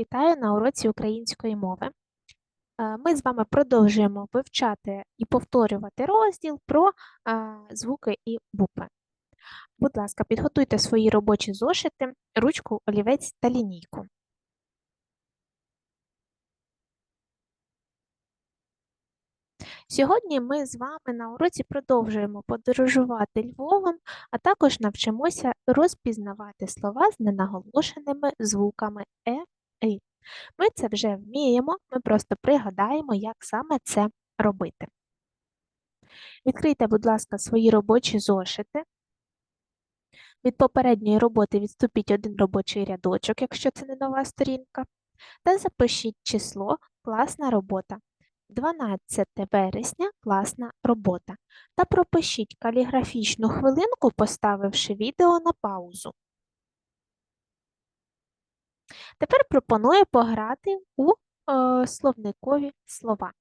Вітаю на уроці української мови. Е, Ми з вами продовжуємо вивчати і повторювати розділ про звуки і букви. Будь ласка, підготуйте свої робочі зошити, ручку, олівець та лінійку. Сьогодні ми з вами на уроці продовжуємо подорожувати Львовом, а також навчимося розпізнавати слова з ненаголошеними звуками е, и. Ми це вже вміємо, ми просто пригадаємо, як саме це робити. Відкрийте, будь ласка, свої робочі зошити. Від попередньої роботи відступіть один робочий рядочок, якщо це не нова сторінка, та запишіть число класна робота. 12 вересня класна робота. Та пропишіть каліграфічну хвилинку, поставивши відео на паузу. Тепер пропоную пограти у е, словникові слова.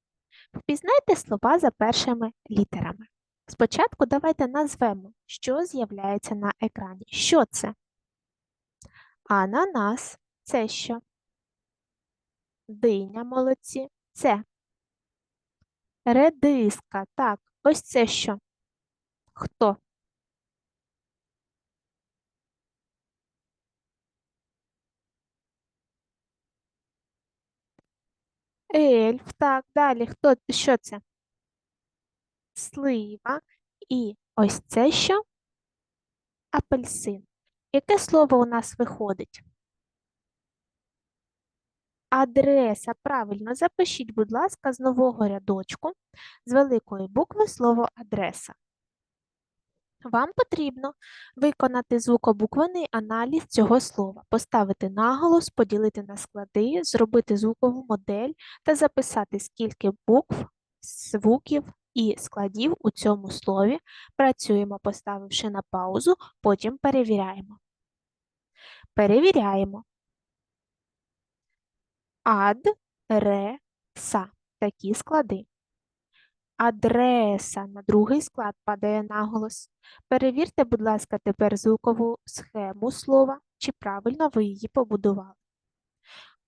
Впізнайте слова за першими літерами. Спочатку давайте назвемо, що з'являється на екрані. Що це? Ананас це що? Диня молодці це. Редиска. Так, ось це що? Хто? Ельф, так, далі. Хто, що це? Слива. І ось це що? Апельсин. Яке слово у нас виходить? Адреса. Правильно, запишіть, будь ласка, з нового рядочку, з великої букви слово адреса. Вам потрібно виконати звукобуквений аналіз цього слова, поставити наголос, поділити на склади, зробити звукову модель та записати, скільки букв, звуків і складів у цьому слові. Працюємо, поставивши на паузу, потім перевіряємо. Перевіряємо. Ад, ре, са. Такі склади. Адреса на другий склад падає наголос. Перевірте, будь ласка, тепер звукову схему слова, чи правильно ви її побудували.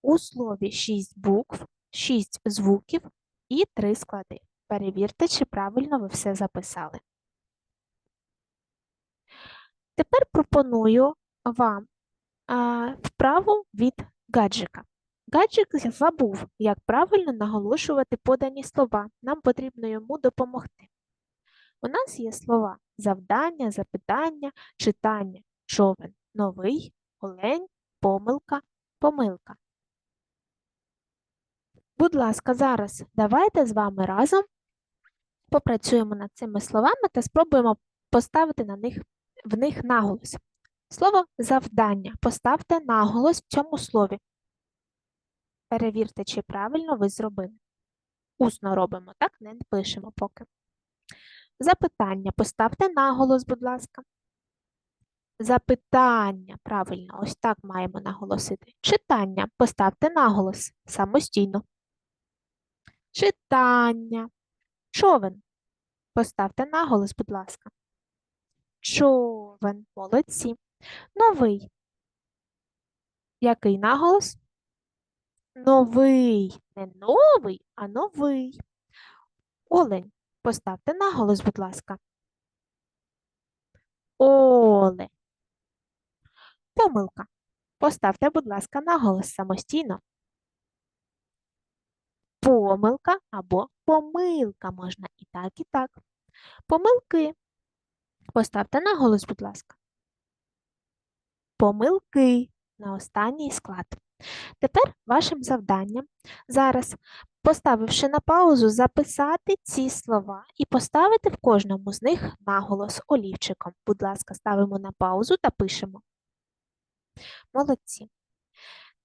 У слові 6 букв, 6 звуків і 3 склади. Перевірте, чи правильно ви все записали. Тепер пропоную вам а, вправу від гаджика. Гаджик забув, як правильно наголошувати подані слова. Нам потрібно йому допомогти. У нас є слова завдання, запитання, читання, човен, новий, олень, помилка, помилка. Будь ласка, зараз давайте з вами разом попрацюємо над цими словами та спробуємо поставити на них, в них наголос. Слово завдання. Поставте наголос в цьому слові. Перевірте, чи правильно ви зробили. Усно робимо, так? Не пишемо поки. Запитання. Поставте наголос, будь ласка. Запитання. Правильно, ось так маємо наголосити. Читання. Поставте наголос самостійно. Читання. Човен. Поставте наголос, будь ласка. Човен. Молодці. Новий. Який наголос? Новий. Не новий, а новий. Олень. Поставте наголос, будь ласка. Оле. Помилка. Поставте, будь ласка, наголос самостійно. Помилка або помилка можна і так, і так. Помилки. Поставте наголос, будь ласка. Помилки на останній склад. Тепер вашим завданням зараз, поставивши на паузу, записати ці слова і поставити в кожному з них наголос олівчиком. Будь ласка, ставимо на паузу та пишемо. Молодці.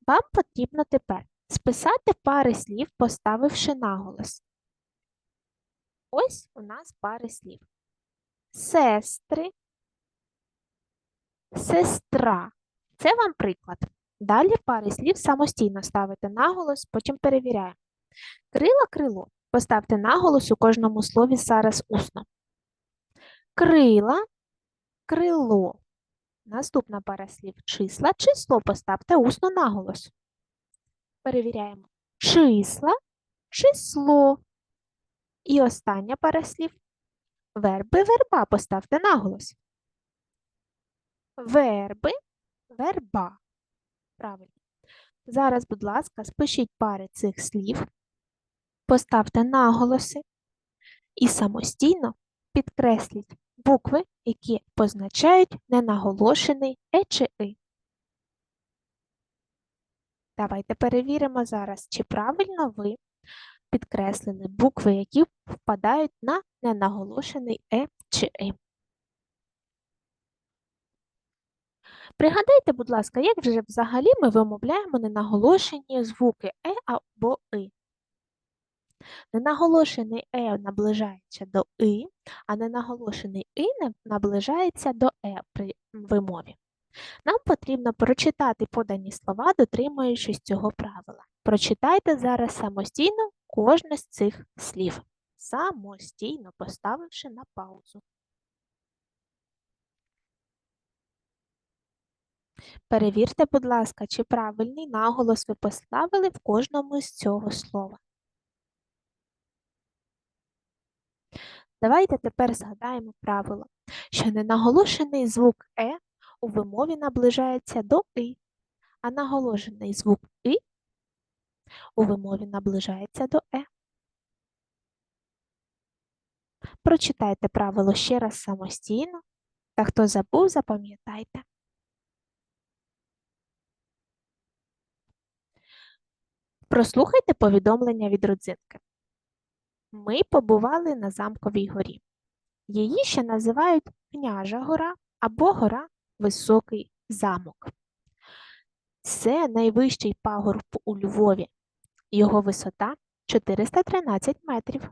Вам потрібно тепер списати пари слів, поставивши наголос. Ось у нас пари слів. Сестри, сестра. Це вам приклад. Далі пари слів самостійно ставите наголос, потім перевіряємо. Крила крило. Поставте наголос у кожному слові зараз усно. Крила, крило. Наступна пара слів числа, число поставте усно наголос. Перевіряємо. Числа, число. І остання пара слів. Верби, верба. Поставте наголос. Верби, верба. Правильно. Зараз, будь ласка, спишіть пари цих слів, поставте наголоси і самостійно підкресліть букви, які позначають ненаголошений е чи и. Давайте перевіримо зараз, чи правильно ви підкреслили букви, які впадають на ненаголошений е чи и. Пригадайте, будь ласка, як вже взагалі ми вимовляємо ненаголошені звуки е або и. Ненаголошений е наближається до и, а ненаголошений и наближається до е при вимові. Нам потрібно прочитати подані слова, дотримуючись цього правила. Прочитайте зараз самостійно кожне з цих слів, самостійно поставивши на паузу. Перевірте, будь ласка, чи правильний наголос ви поставили в кожному з цього слова. Давайте тепер згадаємо правило, що ненаголошений звук е у вимові наближається до и, а наголошений звук и у вимові наближається до е. Прочитайте правило ще раз самостійно, та хто забув, запам'ятайте. Прослухайте повідомлення від родзинки. Ми побували на замковій горі. Її ще називають Княжа гора або гора Високий замок. Це найвищий пагорб у Львові. Його висота 413 метрів.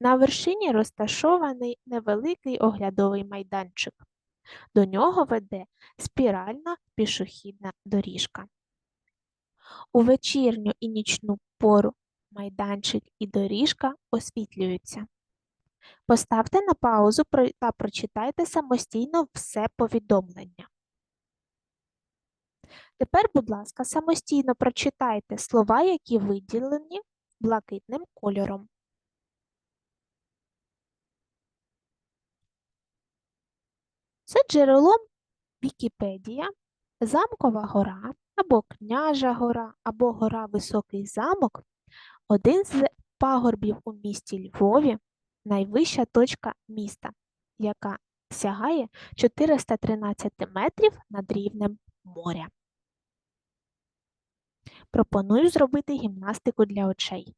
На вершині розташований невеликий оглядовий майданчик. До нього веде спіральна пішохідна доріжка. У вечірню і нічну пору майданчик і доріжка освітлюються. Поставте на паузу та прочитайте самостійно все повідомлення. Тепер, будь ласка, самостійно прочитайте слова, які виділені блакитним кольором. За джерелом Вікіпедія, Замкова гора або Княжа гора, або Гора Високий замок один з пагорбів у місті Львові найвища точка міста, яка сягає 413 метрів над рівнем моря. Пропоную зробити гімнастику для очей.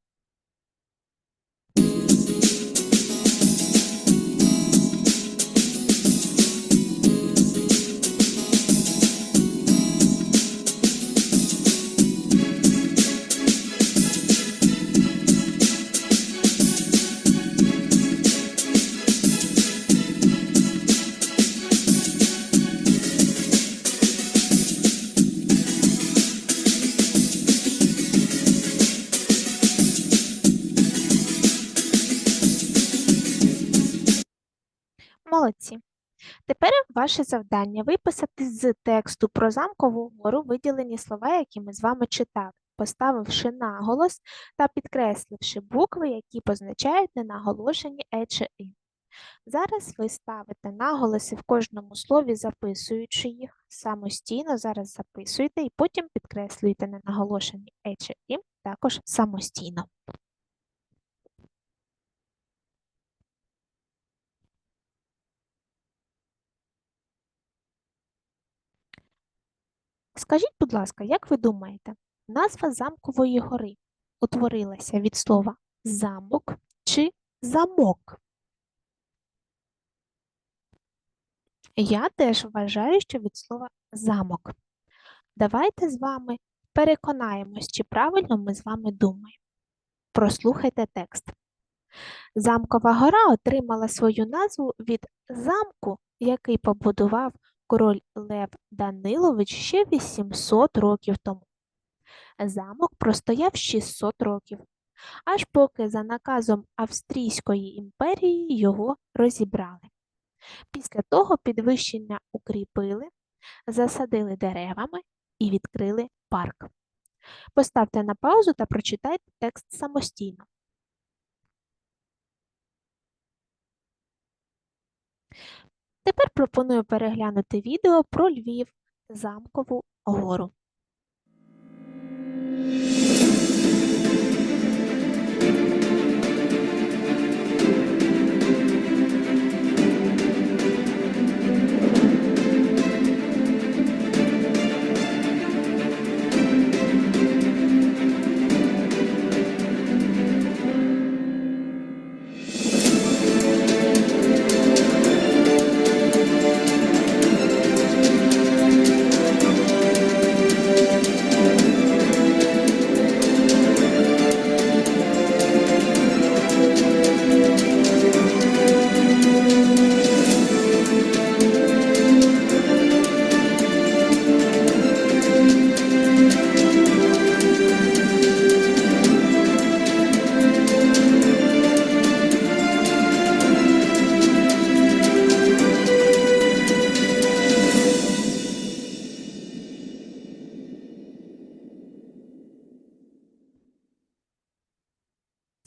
Молодці. Тепер ваше завдання виписати з тексту про замкову гору виділені слова, які ми з вами читали, поставивши наголос та підкресливши букви, які позначають ненаголошені е чи и. Зараз ви ставите наголоси в кожному слові, записуючи їх самостійно, зараз записуйте і потім підкреслюйте ненаголошені е чи і також самостійно. Скажіть, будь ласка, як ви думаєте, назва замкової гори утворилася від слова замок чи замок? Я теж вважаю, що від слова замок. Давайте з вами переконаємось, чи правильно ми з вами думаємо. Прослухайте текст. Замкова гора отримала свою назву від замку, який побудував король Лев Данилович ще 800 років тому. Замок простояв 600 років, аж поки за наказом Австрійської імперії його розібрали. Після того підвищення укріпили, засадили деревами і відкрили парк. Поставте на паузу та прочитайте текст самостійно. Тепер пропоную переглянути відео про Львів, замкову гору.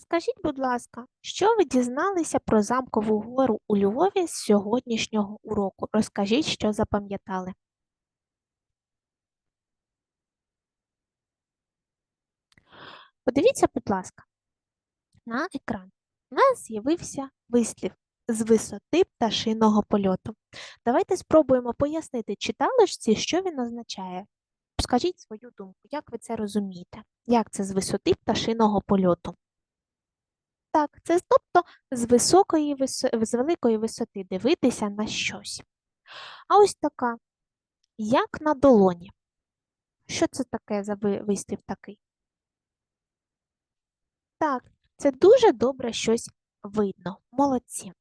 Скажіть, будь ласка, що ви дізналися про замкову гору у Львові з сьогоднішнього уроку? Розкажіть, що запам'ятали. Подивіться, будь ласка, на екран. У нас з'явився вислів з висоти пташиного польоту. Давайте спробуємо пояснити читалочці, що він означає. Скажіть свою думку, як ви це розумієте? Як це з висоти пташиного польоту? Так, це тобто з високої з великої висоти дивитися на щось. А ось така, як на долоні. Що це таке за ви- вислів такий? Так, це дуже добре щось видно. Молодці.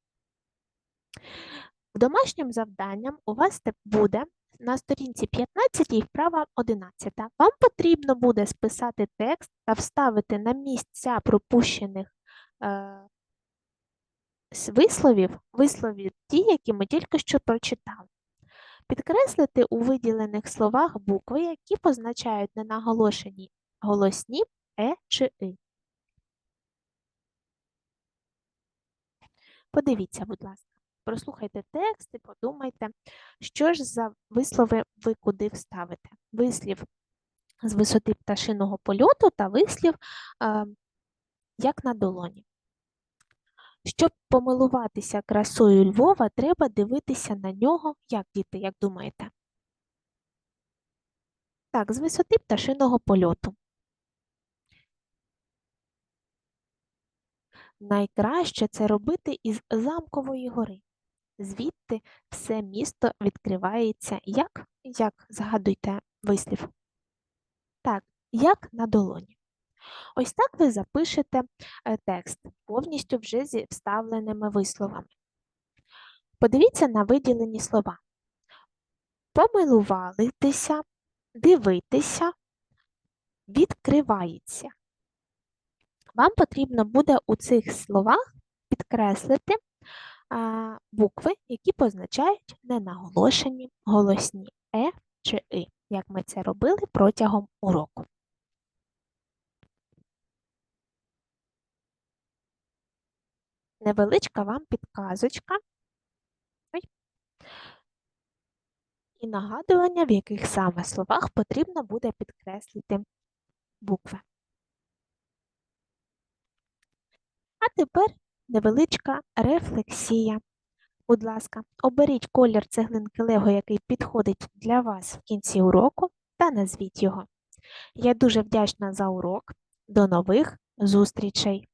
Домашнім завданням у вас буде на сторінці 15 і вправа 11. Вам потрібно буде списати текст та вставити на місця пропущених висловів, висловів ті, які ми тільки що прочитали. Підкреслити у виділених словах букви, які позначають ненаголошені голосні е чи и. Подивіться, будь ласка, прослухайте текст і подумайте, що ж за вислови ви куди вставите. Вислів з висоти пташиного польоту та вислів е, як на долоні. Щоб помилуватися красою Львова, треба дивитися на нього, як діти, як думаєте? Так, з висоти пташиного польоту. Найкраще це робити із замкової гори. Звідти все місто відкривається як, як згадуйте вислів. Так, як на долоні. Ось так ви запишете е, текст повністю вже зі вставленими висловами. Подивіться на виділені слова. Помилуватися, дивитися, відкривається. Вам потрібно буде у цих словах підкреслити букви, які позначають ненаголошені голосні е чи и, як ми це робили протягом уроку. Невеличка вам підказочка і нагадування, в яких саме словах потрібно буде підкреслити букви. А тепер невеличка рефлексія. Будь ласка, оберіть колір цеглинки Лего, який підходить для вас в кінці уроку, та назвіть його. Я дуже вдячна за урок. До нових зустрічей!